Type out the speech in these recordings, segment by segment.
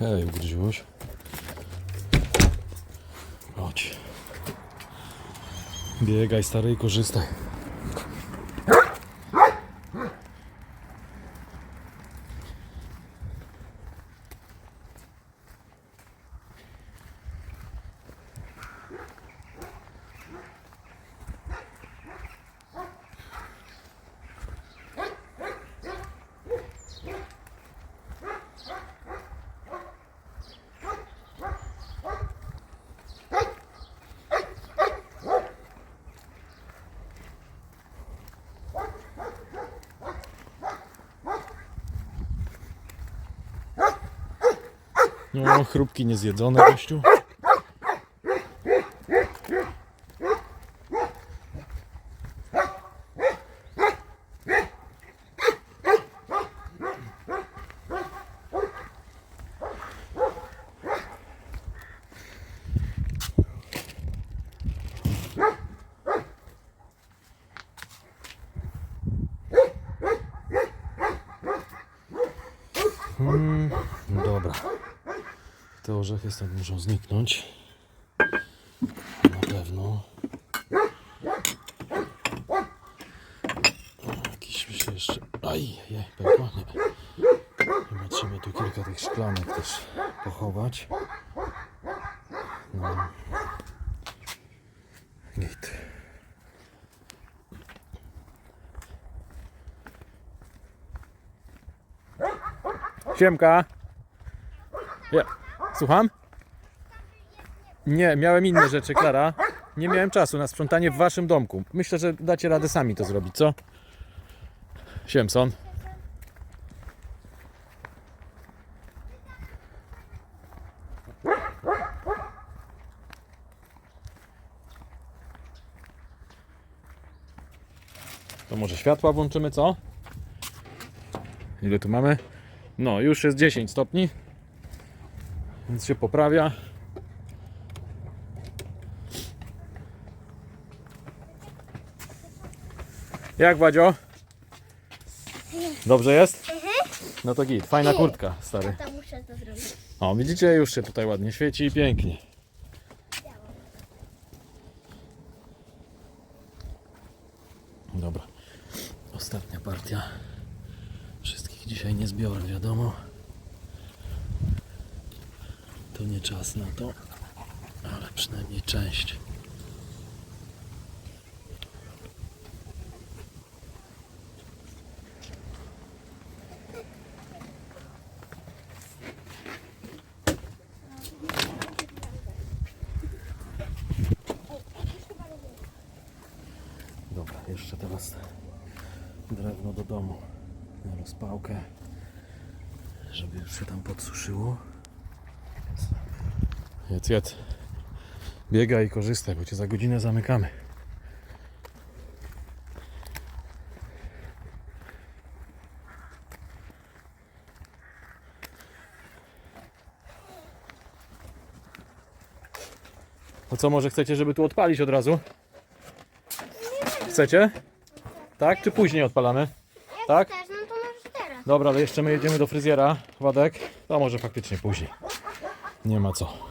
Hej, ugryziłeś. Chodź. Biegaj stary i korzystaj. No, chrupki niezjedzone, gościu. Mm, no dobra. Te orzechy stąd muszą zniknąć. Na pewno. Jakiś mi się jeszcze... Aj, je, pękła? Nie. Chyba trzeba tu kilka tych szklanek też pochować. No. Git. Siemka. Ja. Słucham? Nie, miałem inne rzeczy, Klara. Nie miałem czasu na sprzątanie w waszym domku. Myślę, że dacie radę sami to zrobić, co? Siemson. To może światła włączymy, co? Ile tu mamy? No, już jest 10 stopni. Więc się poprawia. Jak Wadzio? Dobrze jest? No to git, fajna kurtka, stary. Muszę to zrobić. O, widzicie, już się tutaj ładnie świeci i pięknie. Dobra, ostatnia partia. Wszystkich dzisiaj nie zbiorę, wiadomo. To nie czas na to, ale przynajmniej część. Dobra, jeszcze teraz drewno do domu na rozpałkę, żeby już się tam podsuszyło. Jedz, jedz. Biegaj i korzystaj, bo cię za godzinę zamykamy. To co, może chcecie, żeby tu odpalić od razu? Chcecie? Tak? Czy później odpalamy? Tak? No to możesz teraz. Dobra, ale jeszcze my jedziemy do fryzjera, Władek. To może faktycznie później. Nie ma co.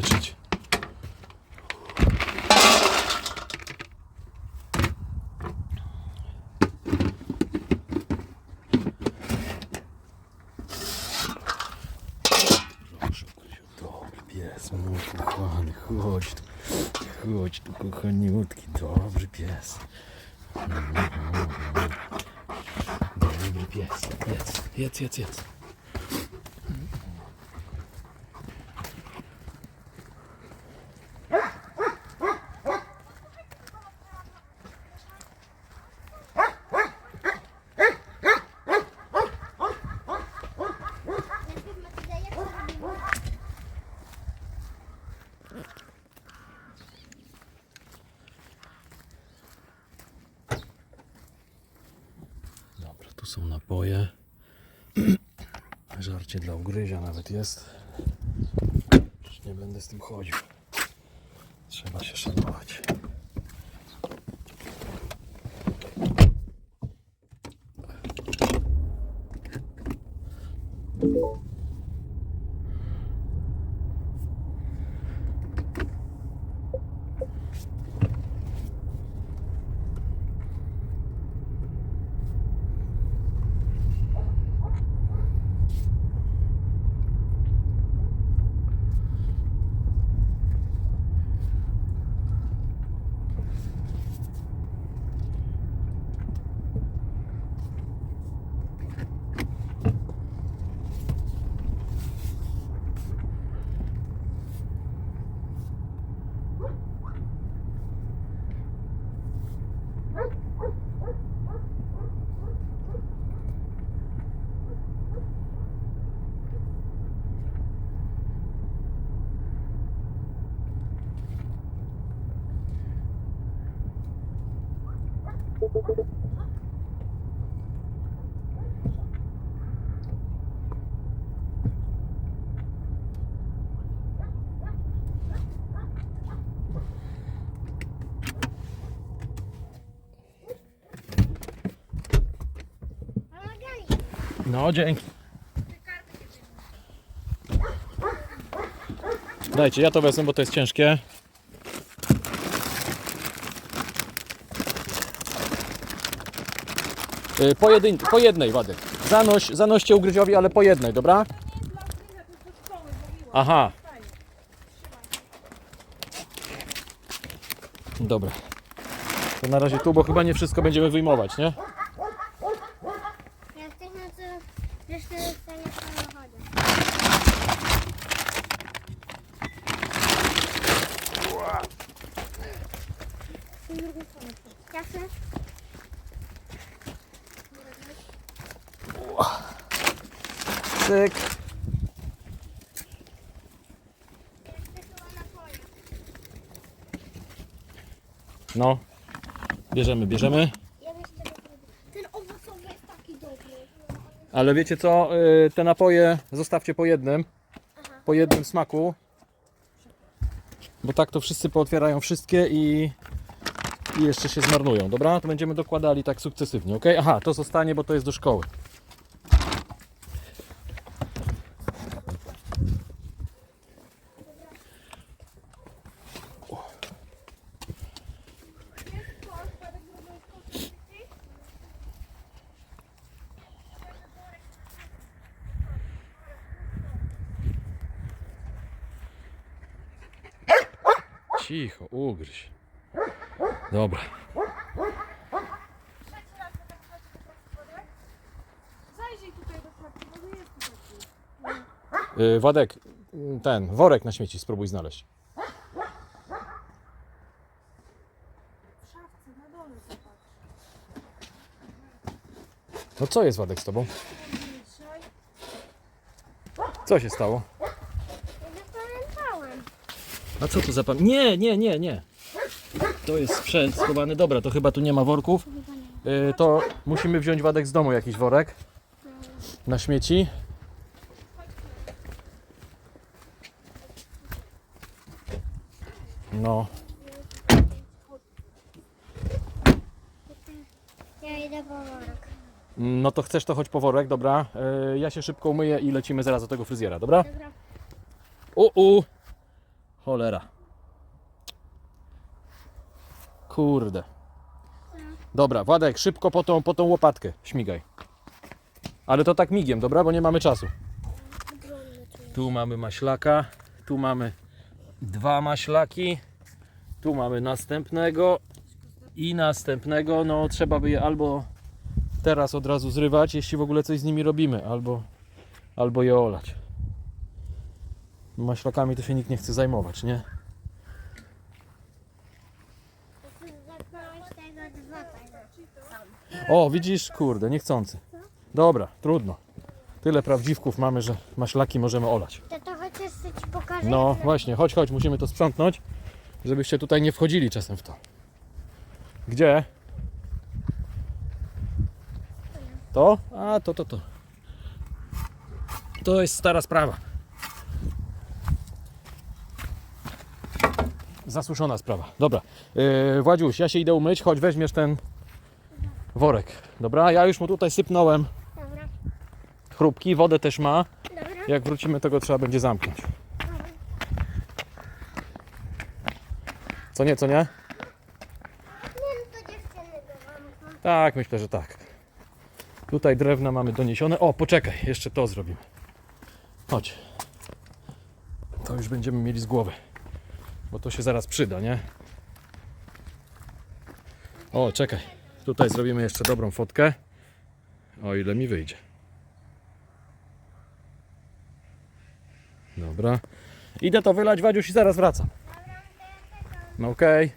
zabezpieczyć. Proszę, Krysiu, dobry pies, mój kochany, chodź tu, chodź tu, kochaniutki, dobry pies. Dobry pies, jedz, jedz, jedz, jedz. Najpierw Matylda, jak to robimy? Dobra, tu są napoje. Żarcie dla ugryzia nawet jest. Nie będę z tym chodził. Trzeba się szanować. No, dzięki. Dajcie, ja to wezmę, bo to jest ciężkie. Po, jedyn, po jednej, Wadek. Zanoś, zanoście ugryziowi, ale po jednej, dobra? Aha. Dobra. To na razie tu, bo chyba nie wszystko będziemy wyjmować, nie? Jak. Jasne? Cyk. No. Bierzemy, bierzemy. Ten owocowy jest taki dobry. Ale wiecie co? y, Te napoje zostawcie po jednym. Po jednym smaku. Bo tak to wszyscy pootwierają wszystkie i, i jeszcze się zmarnują. Dobra? To będziemy dokładali tak sukcesywnie, ok? Aha, to zostanie, bo to jest do szkoły. Cicho, ugryź. Dobra. Zajrzyj tutaj do jest. Y, Wadek, ten worek na śmieci spróbuj znaleźć. W szafce na dole zobacz. No co jest Wadek z tobą? Dzisiaj Co się stało? A co tu za pan? Nie, nie, nie, nie. To jest sprzęt schowany. Dobra, to chyba tu nie ma worków. Y, to musimy wziąć Wadek z domu jakiś worek na śmieci. No, Ja idę po worek. no to chcesz to chodź po worek, dobra. Y, ja się szybko umyję i lecimy zaraz do tego fryzjera, dobra? Dobra. U, u. Cholera. Kurde. Dobra, Władek, szybko po tą, po tą łopatkę. Śmigaj. Ale to tak migiem, dobra? Bo nie mamy czasu. Tu mamy maślaka. Tu mamy dwa maślaki. Tu mamy następnego. I następnego. No trzeba by je albo teraz od razu zrywać, jeśli w ogóle coś z nimi robimy, albo, albo je olać. Maślakami to się nikt nie chce zajmować, nie? O, widzisz, kurde, niechcący. Dobra, trudno. Tyle prawdziwków mamy, że maślaki możemy olać. To to chociaż chcę ci pokażę. No właśnie, chodź, chodź, musimy to sprzątnąć, żebyście tutaj nie wchodzili czasem w to. Gdzie? To? A, to, to, to. To jest stara sprawa. Zasuszona sprawa. Dobra. Yy, Władziuś, ja się idę umyć, chodź weźmiesz ten worek. Dobra, ja już mu tutaj sypnąłem Dobra, chrupki, wodę też ma. dobra. Jak wrócimy, to go trzeba będzie zamknąć. Co nie, co nie? Nie no to dziewczyny go mam. Tak, myślę, że tak. Tutaj drewna mamy doniesione. O, poczekaj, jeszcze to zrobimy. Chodź. To już będziemy mieli z głowy. Bo to się zaraz przyda, nie? O, czekaj. Tutaj zrobimy jeszcze dobrą fotkę. O ile mi wyjdzie. Dobra. Idę to wylać, Wadziuś, i zaraz wracam. No okej.